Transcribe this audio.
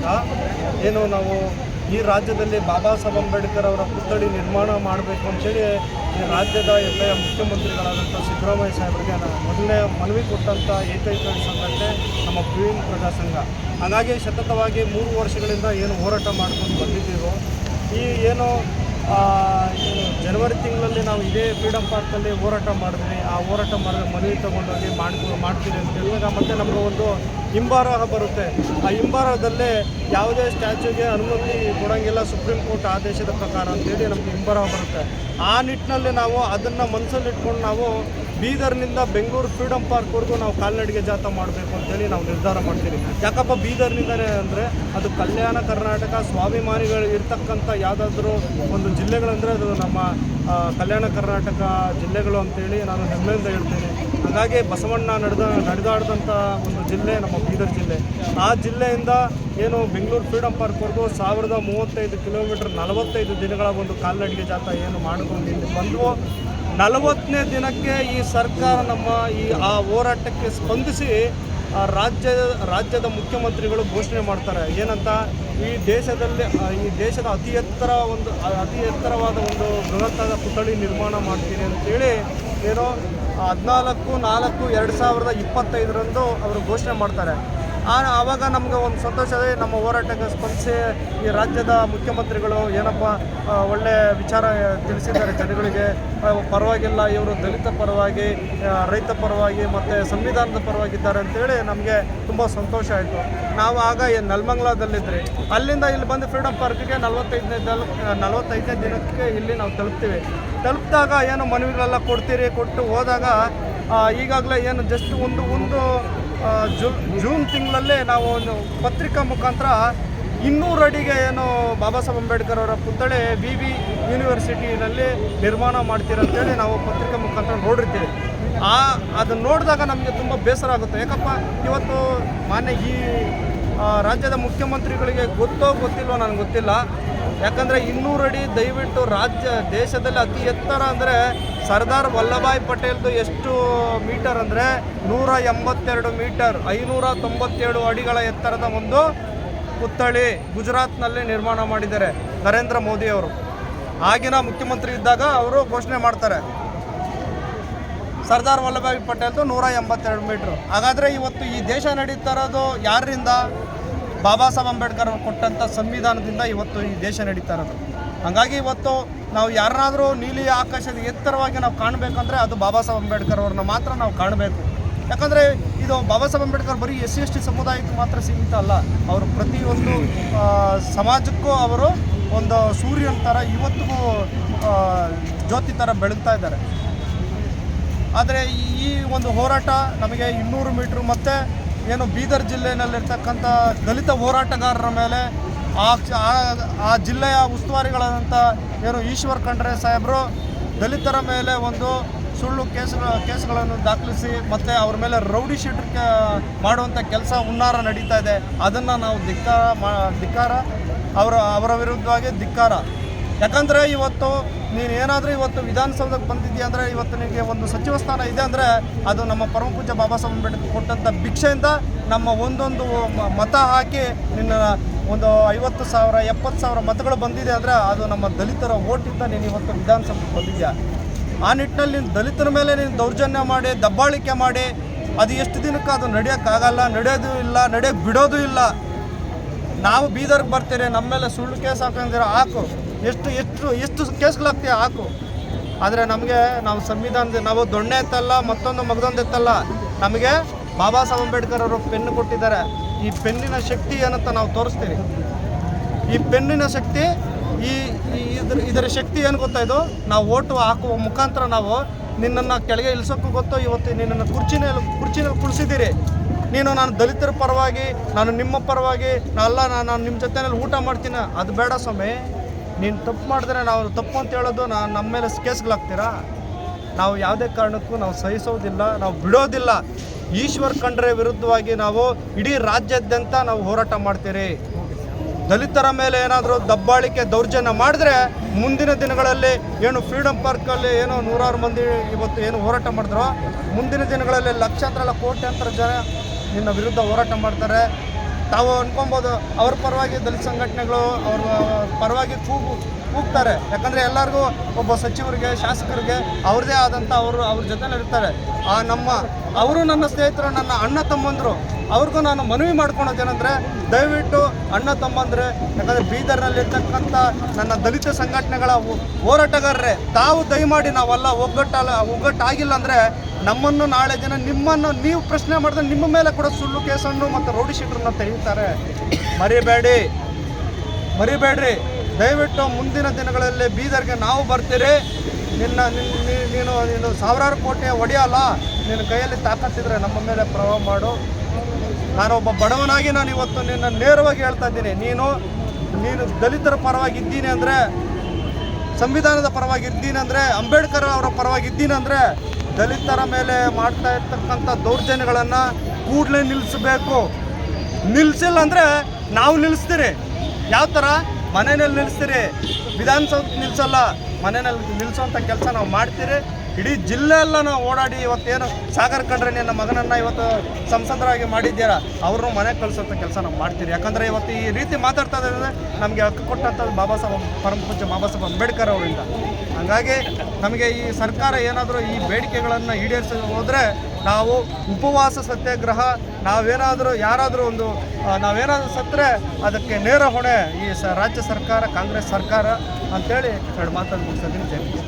ವಿರುದ್ಧ ಏನು ನಾವು ಈ ರಾಜ್ಯದಲ್ಲಿ ಬಾಬಾ ಸಾಹೇಬ್ ಅಂಬೇಡ್ಕರ್ ಅವರ ಪುತ್ಥಳಿ ನಿರ್ಮಾಣ ಮಾಡಬೇಕು ಅಂತೇಳಿ ಈ ರಾಜ್ಯದ ಎಲ್ಲ ಮುಖ್ಯಮಂತ್ರಿಗಳಾದಂಥ ಸಿದ್ದರಾಮಯ್ಯ ಸಾಹೇಬರಿಗೆ ನಾನು ಮೊದಲನೇ ಮನವಿ ಕೊಟ್ಟಂಥ ಏಕೈಕ ಸಂಘಟನೆ ನಮ್ಮ ಪ್ರೀಮ್ ಪ್ರಜಾ ಸಂಘ. ಹಾಗಾಗಿ ಸತತವಾಗಿ ಮೂರು ವರ್ಷಗಳಿಂದ ಏನು ಹೋರಾಟ ಮಾಡ್ಕೊಂಡು ಬಂದಿದ್ದೀವೋ, ಈ ಏನು ಜನವರಿ ತಿಂಗಳಲ್ಲಿ ನಾವು ಇದೇ ಫ್ರೀಡಮ್ ಪಾರ್ಕಲ್ಲಿ ಹೋರಾಟ ಮಾಡಿದ್ವಿ. ಆ ಹೋರಾಟ ಮಾಡಿದ ಮನವಿ ತೊಗೊಂಡೋಗಿ ಮಾಡ್ಕೊ, ಮಾಡ್ತೀವಿ ಅಂತ ಹೇಳಿದಾಗ ಮತ್ತೆ ನಮಗೆ ಒಂದು ಹಿಂಬಾರಹ ಬರುತ್ತೆ. ಆ ಹಿಂಬಾರಹದಲ್ಲೇ ಯಾವುದೇ ಸ್ಟ್ಯಾಚ್ಯೂಗೆ ಅನುಮತಿ ಕೊಡೋಂಗಿಲ್ಲ ಸುಪ್ರೀಂ ಕೋರ್ಟ್ ಆದೇಶದ ಪ್ರಕಾರ ಅಂತೇಳಿ ನಮಗೆ ಹಿಂಬಾರಹ ಬರುತ್ತೆ. ಆ ನಿಟ್ಟಿನಲ್ಲಿ ನಾವು ಅದನ್ನು ಮನಸ್ಸಲ್ಲಿಟ್ಕೊಂಡು ನಾವು ಬೀದರ್ನಿಂದ ಬೆಂಗಳೂರು ಫ್ರೀಡಮ್ ಪಾರ್ಕ್ವರೆಗೂ ನಾವು ಕಾಲ್ನಡಿಗೆ ಜಾಥಾ ಮಾಡಬೇಕು ಅಂತೇಳಿ ನಾವು ನಿರ್ಧಾರ ಮಾಡ್ತೀವಿ. ಯಾಕಪ್ಪ ಬೀದರ್ನಿಂದಲೇ ಅಂದರೆ ಅದು ಕಲ್ಯಾಣ ಕರ್ನಾಟಕ, ಸ್ವಾಭಿಮಾನಿಗಳು ಇರ್ತಕ್ಕಂಥ ಯಾವುದಾದ್ರೂ ಒಂದು ಜಿಲ್ಲೆಗಳಂದರೆ ಅದು ನಮ್ಮ ಕಲ್ಯಾಣ ಕರ್ನಾಟಕ ಜಿಲ್ಲೆಗಳು ಅಂತೇಳಿ ನಾನು ಹೆಮ್ಮೆಯಿಂದ ಹೇಳ್ತೀನಿ. ಹಾಗಾಗಿ ಬಸವಣ್ಣ ನಡೆದ ನಡೆದಾಡಿದಂಥ ಒಂದು ಜಿಲ್ಲೆ ನಮ್ಮ ಬೀದರ್ ಜಿಲ್ಲೆ. ಆ ಜಿಲ್ಲೆಯಿಂದ ಏನು ಬೆಂಗಳೂರು ಫ್ರೀಡಮ್ ಪಾರ್ಕ್ವರೆಗೂ ಸಾವಿರದ ಮೂವತ್ತೈದು ಕಿಲೋಮೀಟರ್ ನಲವತ್ತೈದು ದಿನಗಳ ಒಂದು ಕಾಲ್ನಡಿಗೆ ಜಾಥಾ ಏನು ಮಾಡಿಕೊಂಡು ಇಲ್ಲಿ ಬಂದವು. ನಲವತ್ತನೇ ದಿನಕ್ಕೆ ಈ ಸರ್ಕಾರ ನಮ್ಮ ಈ ಆ ಹೋರಾಟಕ್ಕೆ ಸ್ಪಂದಿಸಿ ರಾಜ್ಯ, ರಾಜ್ಯದ ಮುಖ್ಯಮಂತ್ರಿಗಳು ಘೋಷಣೆ ಮಾಡ್ತಾರೆ. ಏನಂತ? ಈ ದೇಶದಲ್ಲಿ ಈ ದೇಶದ ಅತಿ ಎತ್ತರ ಒಂದು, ಅತಿ ಎತ್ತರವಾದ ಒಂದು ಬೃಹತ್ತಾದ ಪುತ್ಥಳಿ ನಿರ್ಮಾಣ ಮಾಡ್ತೀನಿ ಅಂತೇಳಿ ಏನೋ ಹದಿನಾಲ್ಕು, ನಾಲ್ಕು, ಎರಡು ಸಾವಿರದ ಇಪ್ಪತ್ತೈದರಂದು ಅವರು ಘೋಷಣೆ ಮಾಡ್ತಾರೆ. ಆ, ಆವಾಗ ನಮ್ಗೆ ಒಂದು ಸಂತೋಷ ಇದೆ ನಮ್ಮ ಹೋರಾಟಕ್ಕೆ ಸ್ಪಂದಿಸಿ ಈ ರಾಜ್ಯದ ಮುಖ್ಯಮಂತ್ರಿಗಳು ಏನಪ್ಪ ಒಳ್ಳೆ ವಿಚಾರ ತಿಳಿಸಿದ್ದಾರೆ ಜನಗಳಿಗೆ. ಪರವಾಗಿಲ್ಲ, ಇವರು ದಲಿತ ಪರವಾಗಿ ರೈತ ಪರವಾಗಿ ಮತ್ತು ಸಂವಿಧಾನದ ಪರವಾಗಿದ್ದಾರೆ ಅಂತೇಳಿ ನಮಗೆ ತುಂಬ ಸಂತೋಷ ಆಯಿತು. ನಾವು ಆಗ ನೆಲಮಂಗ್ಲದಲ್ಲಿದ್ರಿ. ಅಲ್ಲಿಂದ ಇಲ್ಲಿ ಬಂದು ಫ್ರೀಡಮ್ ಪಾರ್ಕ್ಗೆ ನಲವತ್ತೈದನೇ ದಲ್ ನಲವತ್ತೈದನೇ ದಿನಕ್ಕೆ ಇಲ್ಲಿ ನಾವು ತಲುಪ್ತೀವಿ. ತಲುಪಿದಾಗ ಏನು ಮನವಿಗಳೆಲ್ಲ ಕೊಡ್ತೀರಿ? ಕೊಟ್ಟು ಹೋದಾಗ ಈಗಾಗಲೇ ಏನು ಜಸ್ಟ್ ಒಂದು ಒಂದು ಜೂ, ಜೂನ್ ತಿಂಗಳಲ್ಲೇ ನಾವು ಒಂದು ಪತ್ರಿಕಾ ಮುಖಾಂತರ ಇನ್ನೂರು ಅಡಿಗೆ ಏನು ಬಾಬಾ ಸಾಹೇಬ್ ಅಂಬೇಡ್ಕರ್ ಅವರ ಪುತ್ಥಳಿ ವಿ ವಿ ಯೂನಿವರ್ಸಿಟಿನಲ್ಲಿ ನಿರ್ಮಾಣ ಮಾಡ್ತೀರಂತೇಳಿ ನಾವು ಪತ್ರಿಕಾ ಮುಖಾಂತರ ನೋಡಿರ್ತೀವಿ. ಆ, ಅದನ್ನು ನೋಡಿದಾಗ ನಮಗೆ ತುಂಬ ಬೇಸರ ಆಗುತ್ತೆ. ಯಾಕಪ್ಪ, ಇವತ್ತು ಮಾನ್ಯ ಈ ರಾಜ್ಯದ ಮುಖ್ಯಮಂತ್ರಿಗಳಿಗೆ ಗೊತ್ತೋ ಗೊತ್ತಿಲ್ವೋ ನನಗೆ ಗೊತ್ತಿಲ್ಲ. ಯಾಕಂದರೆ ಇನ್ನೂರು ಅಡಿ ದಯವಿಟ್ಟು ರಾಜ್ಯ, ದೇಶದಲ್ಲಿ ಅತಿ ಎತ್ತರ ಅಂದರೆ ಸರ್ದಾರ್ ವಲ್ಲಭಾಯ್ ಪಟೇಲ್ದು ಎಷ್ಟು ಮೀಟರ್ ಅಂದರೆ ನೂರ ಎಂಬತ್ತೆರಡು ಮೀಟರ್, ಐನೂರ ತೊಂಬತ್ತೇಳು ಅಡಿಗಳ ಎತ್ತರದ ಒಂದು ಪುತ್ಥಳಿ ಗುಜರಾತ್ನಲ್ಲಿ ನಿರ್ಮಾಣ ಮಾಡಿದ್ದಾರೆ ನರೇಂದ್ರ ಮೋದಿ ಅವರು. ಆಗಿನ ಮುಖ್ಯಮಂತ್ರಿ ಇದ್ದಾಗ ಅವರು ಘೋಷಣೆ ಮಾಡ್ತಾರೆ, ಸರ್ದಾರ್ ವಲ್ಲಭಾಯ್ ಪಟೇಲ್ದು ನೂರ ಎಂಬತ್ತೆರಡು ಮೀಟ್ರ್. ಹಾಗಾದರೆ ಇವತ್ತು ಈ ದೇಶ ನಡೀತಾ ಇರೋದು ಯಾರಿಂದ? ಬಾಬಾ ಸಾಹೇಬ್ ಅಂಬೇಡ್ಕರ್ ಅವರು ಕೊಟ್ಟಂಥ ಸಂವಿಧಾನದಿಂದ ಇವತ್ತು ಈ ದೇಶ ನಡೀತಾ ಇರೋದು. ಹಾಗಾಗಿ ಇವತ್ತು ನಾವು ಯಾರನ್ನಾದರೂ ನೀಲಿ ಆಕಾಶದ ಎತ್ತರವಾಗಿ ನಾವು ಕಾಣಬೇಕಂದ್ರೆ ಅದು ಬಾಬಾ ಸಾಹೇಬ್ ಅಂಬೇಡ್ಕರ್ ಅವ್ರನ್ನ ಮಾತ್ರ ನಾವು ಕಾಣಬೇಕು. ಯಾಕಂದರೆ ಇದು ಬಾಬಾ ಸಾಹೇಬ್ ಅಂಬೇಡ್ಕರ್ ಬರೀ ಎಸ್ ಸಿ ಎಸ್ ಟಿ ಸಮುದಾಯಕ್ಕೆ ಮಾತ್ರ ಸೀಮಿತ ಅಲ್ಲ. ಅವರು ಪ್ರತಿಯೊಂದು ಸಮಾಜಕ್ಕೂ ಅವರು ಒಂದು ಸೂರ್ಯನ ಥರ ಇವತ್ತಿಗೂ ಜ್ಯೋತಿ ಥರ ಬೆಳಗ್ತಾ ಇದ್ದಾರೆ. ಆದರೆ ಈ ಒಂದು ಹೋರಾಟ ನಮಗೆ ಇನ್ನೂರು ಮೀಟ್ರ್ ಮತ್ತು ಏನು ಬೀದರ್ ಜಿಲ್ಲೆಯಲ್ಲಿರ್ತಕ್ಕಂಥ ದಲಿತ ಹೋರಾಟಗಾರರ ಮೇಲೆ ಆ ಆ- ಜಿಲ್ಲೆಯ ಉಸ್ತುವಾರಿಗಳಾದಂಥ ಏನು ಈಶ್ವರ್ ಖಂಡ್ರೆ ಸಾಹೇಬರು ದಲಿತರ ಮೇಲೆ ಒಂದು ಸುಳ್ಳು ಕೇಸುಗಳ, ಕೇಸುಗಳನ್ನು ದಾಖಲಿಸಿ ಮತ್ತು ಅವ್ರ ಮೇಲೆ ರೌಡಿ ಶೀಟ್ ಮಾಡುವಂಥ ಕೆಲಸ ಹುನ್ನಾರ ನಡೀತಾ ಇದೆ. ಅದನ್ನು ನಾವು ಧಿಕ್ಕಾರ ಮಾ ಧಿಕ್ಕಾರ, ಅವರ ಅವರ ವಿರುದ್ಧವಾಗಿ ಧಿಕ್ಕಾರ. ಯಾಕಂದರೆ ಇವತ್ತು ನೀನು ಏನಾದರೂ ಇವತ್ತು ವಿಧಾನಸೌಧಕ್ಕೆ ಬಂದಿದ್ದೀಯ ಅಂದರೆ ಇವತ್ತು ನಿನಗೆ ಒಂದು ಸಚಿವ ಸ್ಥಾನ ಇದೆ ಅಂದರೆ ಅದು ನಮ್ಮ ಪರಮ ಪೂಜ್ಯ ಬಾಬಾ ಸಾಹೇಬ್ ಅಂಬೇಡ್ಕರ್ ಕೊಟ್ಟಂಥ ಭಿಕ್ಷೆಯಿಂದ ನಮ್ಮ ಒಂದೊಂದು ಮತ ಹಾಕಿ ನಿನ್ನ ಒಂದು ಐವತ್ತು ಸಾವಿರ, ಎಪ್ಪತ್ತು ಸಾವಿರ ಮತಗಳು ಬಂದಿದೆ ಅಂದರೆ ಅದು ನಮ್ಮ ದಲಿತರ ಓಟಿಂದ ನೀನು ಇವತ್ತು ವಿಧಾನಸಭೆಗೆ ಬಂದಿದೆಯಾ ಆ ನಿಟ್ಟಿನಲ್ಲಿ ನೀನು ದಲಿತರ ಮೇಲೆ ನೀನು ದೌರ್ಜನ್ಯ ಮಾಡಿ, ದಬ್ಬಾಳಿಕೆ ಮಾಡಿ, ಅದು ಎಷ್ಟು ದಿನಕ್ಕೆ ಅದು ನಡೆಯೋಕ್ಕಾಗಲ್ಲ, ನಡೆಯೋದು ಇಲ್ಲ ನಡೆಯೋಕ್ಕೆ ಬಿಡೋದು ಇಲ್ಲ. ನಾವು ಬೀದರ್ಗೆ ಬರ್ತೀರಿ, ನಮ್ಮ ಮೇಲೆ ಸುಳ್ಳು ಕೇಸ್ ಹಾಕೊಂಡಿರೋ ಹಾಕು. ಎಷ್ಟು ಎಷ್ಟು ಎಷ್ಟು ಕೇಸ್ಗಳಾಗ್ತೀಯ? ಹಾಕು. ಆದರೆ ನಮಗೆ ನಾವು ಸಂವಿಧಾನದ, ನಾವು ದೊಣ್ಣೆ ಎತ್ತಲ್ಲ, ಮತ್ತೊಂದು ಮಗದೊಂದು ಎತ್ತಲ್ಲ. ನಮಗೆ ಬಾಬಾ ಸಾಹೇಬ್ ಅಂಬೇಡ್ಕರ್ ಅವರು ಪೆನ್ನು ಕೊಟ್ಟಿದ್ದಾರೆ. ಈ ಪೆನ್ನಿನ ಶಕ್ತಿ ಏನಂತ ನಾವು ತೋರಿಸ್ತೀವಿ. ಈ ಪೆನ್ನಿನ ಶಕ್ತಿ, ಈ ಇದ್ರ, ಇದರ ಶಕ್ತಿ ಏನು ಗೊತ್ತಾ ಇದು? ನಾವು ಓಟು ಹಾಕುವ ಮುಖಾಂತರ ನಾವು ನಿನ್ನನ್ನು ಕೆಳಗೆ ಇಳಿಸೋಕ್ಕೂ ಗೊತ್ತು. ಇವತ್ತು ನಿನ್ನನ್ನು ಕುರ್ಚಿನಲ್ಲಿ ಕುರ್ಚಿನಲ್ಲಿ ಕುಳಿಸಿದ್ದೀರಿ. ನೀನು ನಾನು ದಲಿತರ ಪರವಾಗಿ, ನಾನು ನಿಮ್ಮ ಪರವಾಗಿ ಅಲ್ಲ ನಾನು ನಿಮ್ಮ ಜೊತೆನಲ್ಲಿ ಊಟ ಮಾಡ್ತೀನಿ. ಅದು ಬೇಡ ಸ್ವಾಮಿ. ನೀನು ತಪ್ಪು ಮಾಡಿದ್ರೆ ನಾವು ತಪ್ಪು ಅಂತ ಹೇಳೋದು ನಾನು ನಮ್ಮ ಮೇಲೆ ಕೇಸ್ಗಳಾಗ್ತೀರಾ? ನಾವು ಯಾವುದೇ ಕಾರಣಕ್ಕೂ ನಾವು ಸಹಿಸೋದಿಲ್ಲ, ನಾವು ಬಿಡೋದಿಲ್ಲ. ಈಶ್ವರ್ ಖಂಡ್ರೆ ವಿರುದ್ಧವಾಗಿ ನಾವು ಇಡೀ ರಾಜ್ಯಾದ್ಯಂತ ನಾವು ಹೋರಾಟ ಮಾಡ್ತೀರಿ. ದಲಿತರ ಮೇಲೆ ಏನಾದರೂ ದಬ್ಬಾಳಿಕೆ ದೌರ್ಜನ್ಯ ಮಾಡಿದ್ರೆ ಮುಂದಿನ ದಿನಗಳಲ್ಲಿ ಏನು ಫ್ರೀಡಮ್ ಪಾರ್ಕಲ್ಲಿ ಏನೋ ನೂರಾರು ಮಂದಿ ಇವತ್ತು ಏನು ಹೋರಾಟ ಮಾಡಿದ್ರು, ಮುಂದಿನ ದಿನಗಳಲ್ಲಿ ಲಕ್ಷಾಂತರ ಕೋಟ್ಯಂತರ ಕೋಟ್ಯಾಂತರ ಜನ ನಿನ್ನ ವಿರುದ್ಧ ಹೋರಾಟ ಮಾಡ್ತಾರೆ. ತಾವು ಅನ್ಕೊಬೋದು ಅವ್ರ ಪರವಾಗಿ ದಲಿತ ಸಂಘಟನೆಗಳು ಅವ್ರ ಪರವಾಗಿ ಕೂಗು ಕೂಗ್ತಾರೆ ಯಾಕಂದರೆ ಎಲ್ಲರಿಗೂ ಒಬ್ಬ ಸಚಿವರಿಗೆ, ಶಾಸಕರಿಗೆ ಅವ್ರದ್ದೇ ಆದಂಥ ಅವರು ಅವ್ರ ಜೊತೆ ಇರ್ತಾರೆ. ಆ ನಮ್ಮ, ಅವರು ನನ್ನ ಸ್ನೇಹಿತರು, ನನ್ನ ಅಣ್ಣ ತಮ್ಮಂದರು, ಅವ್ರಿಗೂ ನಾನು ಮನವಿ ಮಾಡ್ಕೊಳೋದೇನೆಂದರೆ ದಯವಿಟ್ಟು ಅಣ್ಣ ತಮ್ಮಂದ್ರೆ, ಯಾಕಂದರೆ ಬೀದರ್ನಲ್ಲಿರ್ತಕ್ಕಂಥ ನನ್ನ ದಲಿತ ಸಂಘಟನೆಗಳ ಹೋರಾಟಗಾರರೇ, ತಾವು ದಯಮಾಡಿ ನಾವೆಲ್ಲ ಒಗ್ಗಟ್ಟಲ್ಲ ಒಗ್ಗಟ್ಟಾಗಿಲ್ಲ ಅಂದರೆ ನಮ್ಮನ್ನು ನಾಳೆ ದಿನ ನಿಮ್ಮನ್ನು ನೀವು ಪ್ರಶ್ನೆ ಮಾಡಿದ್ರೆ ನಿಮ್ಮ ಮೇಲೆ ಕೂಡ ಸುಳ್ಳು ಕೇಸನ್ನು ಮತ್ತು ರೌಡಿ ಶೀಟ್ರನ್ನ ತೆರೀತಾರೆ ಮರಿಬೇಡಿ. ಮರಿಬೇಡ್ರಿ. ದಯವಿಟ್ಟು ಮುಂದಿನ ದಿನಗಳಲ್ಲಿ ಬೀದರ್ಗೆ ನಾವು ಬರ್ತೀರಿ. ನಿನ್ನ ನಿನ್- ನೀನು ಸಾವಿರಾರು ಕೋಟಿ ಒಡೆಯಲ್ಲ. ನಿನ್ನ ಕೈಯಲ್ಲಿ ತಾಕತ್ತಿದ್ರೆ ನಮ್ಮ ಮೇಲೆ ಪ್ರಭಾವ ಮಾಡು. ನಾನೊಬ್ಬ ಬಡವನಾಗಿ ನಾನು ಇವತ್ತು ನಿನ್ನ ನೇರವಾಗಿ ಹೇಳ್ತಾ ಇದ್ದೀನಿ. ನೀನು ನೀನು ದಲಿತರ ಪರವಾಗಿ ಇದ್ದೀನಿ ಅಂದರೆ, ಸಂವಿಧಾನದ ಪರವಾಗಿ ಇದ್ದೀನಿ ಅಂದರೆ, ಅಂಬೇಡ್ಕರ್ ಅವರ ಪರವಾಗಿ ಇದ್ದೀನಿ ಅಂದರೆ, ದಲಿತರ ಮೇಲೆ ಮಾಡ್ತಾ ಇರ್ತಕ್ಕಂಥ ದೌರ್ಜನ್ಯಗಳನ್ನು ಕೂಡಲೇ ನಿಲ್ಲಿಸಬೇಕು ನಿಲ್ಲಿಸಿಲ್ಲ ಅಂದರೆ ನಾವು ನಿಲ್ಲಿಸ್ತೀರಿ ಯಾವ ಥರ ಮನೆಯಲ್ಲಿ ನಿಲ್ಲಿಸ್ತೀರಿ ವಿಧಾನಸೌಧ ನಿಲ್ಲಿಸಲ್ಲ ಮನೆಯಲ್ಲಿ ನಿಲ್ಲಿಸುವಂಥ ಕೆಲಸ ನಾವು ಮಾಡ್ತೀರಿ. ಇಡೀ ಜಿಲ್ಲೆ ಎಲ್ಲ ನಾವು ಓಡಾಡಿ ಇವತ್ತೇನು ಸಾಗರ್ ಕಂಡ್ರೆ ನಿನ್ನ ಮಗನನ್ನು ಇವತ್ತು ಸಂಸದರಾಗಿ ಮಾಡಿದ್ದೀರಾ? ಅವ್ರನ್ನೂ ಮನೆಗೆ ಕಳಿಸೋಂಥ ಕೆಲಸ ನಾವು ಮಾಡ್ತೀರಿ. ಯಾಕಂದರೆ ಇವತ್ತು ಈ ರೀತಿ ಮಾತಾಡ್ತಾ ಇದ್ದಾರೆ ನಮಗೆ ಹಕ್ಕು ಕೊಟ್ಟಂಥದ್ದು ಬಾಬಾ ಸಾಹೇಬ್ ಪರಮ ಪೂಜ್ಯ ಬಾಬಾ ಸಾಹೇಬ್ ಅಂಬೇಡ್ಕರ್ ಅವರಿಂದ. ಹಾಗಾಗಿ ನಮಗೆ ಈ ಸರ್ಕಾರ ಏನಾದರೂ ಈ ಬೇಡಿಕೆಗಳನ್ನು ಈಡೇರಿಸ ಹೋದರೆ ನಾವು ಉಪವಾಸ ಸತ್ಯಾಗ್ರಹ, ನಾವೇನಾದರೂ ಯಾರಾದರೂ ಒಂದು ನಾವೇನಾದರೂ ಸತ್ತರೆ ಅದಕ್ಕೆ ನೇರ ಹೊಣೆ ಈ ಸ, ರಾಜ್ಯ ಸರ್ಕಾರ, ಕಾಂಗ್ರೆಸ್ ಸರ್ಕಾರ ಅಂತೇಳಿ ಎರಡು ಮಾತನ್ನು ಮುಗಿಸೋದಿನ ಜೈ ಹಿಂದ್.